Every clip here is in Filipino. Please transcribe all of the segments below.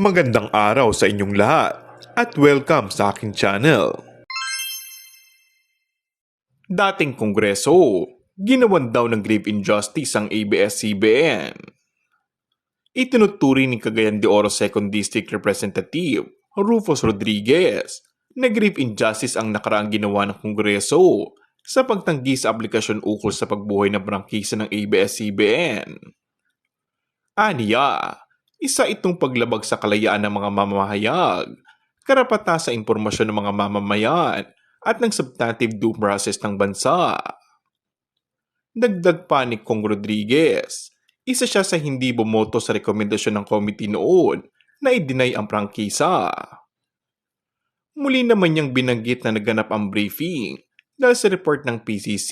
Magandang araw sa inyong lahat at welcome sa aking channel. Dating kongreso, ginawan daw ng grave injustice ang ABS-CBN. Itinuturi ni Cagayan de Oro 2nd District Representative Rufus Rodriguez na grave injustice ang nakaraang ginawa ng kongreso sa pagtanggi sa aplikasyon ukol sa pagbuhay ng prangkisa ng ABS-CBN. Aniya, isa itong paglabag sa kalayaan ng mga mamamahayag, karapata sa impormasyon ng mga mamamayan at ng substantive due process ng bansa. Dagdag pa ni Kong Rodriguez, isa siya sa hindi bumoto sa rekomendasyon ng committee noon na i-deny ang prangkisa. Muli naman niyang binanggit na naganap ang briefing dahil sa report ng PCC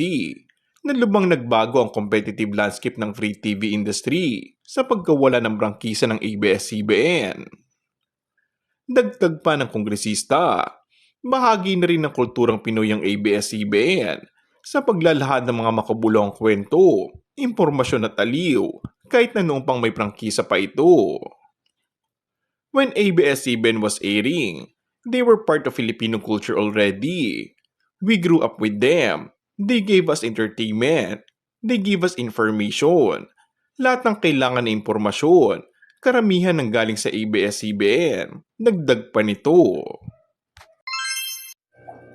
na lubang nagbago ang competitive landscape ng free TV industry sa pagkawala ng prangkisa ng ABS-CBN. Dagdag pa ng kongresista, bahagi na rin ng kulturang Pinoy ang ABS-CBN sa paglalahad ng mga makabulong kwento, impormasyon at aliw kahit na noong pang may prangkisa pa ito. When ABS-CBN was airing, they were part of Filipino culture already. We grew up with them. They gave us entertainment. They gave us information. Lahat ng kailangan na impormasyon, karamihan ng galing sa ABS-CBN. Dagdag pa nito.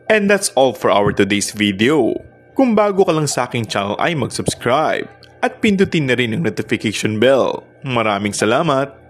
And that's all for our today's video. Kung bago ka lang sa aking channel ay mag-subscribe at pindutin na rin ang notification bell. Maraming salamat!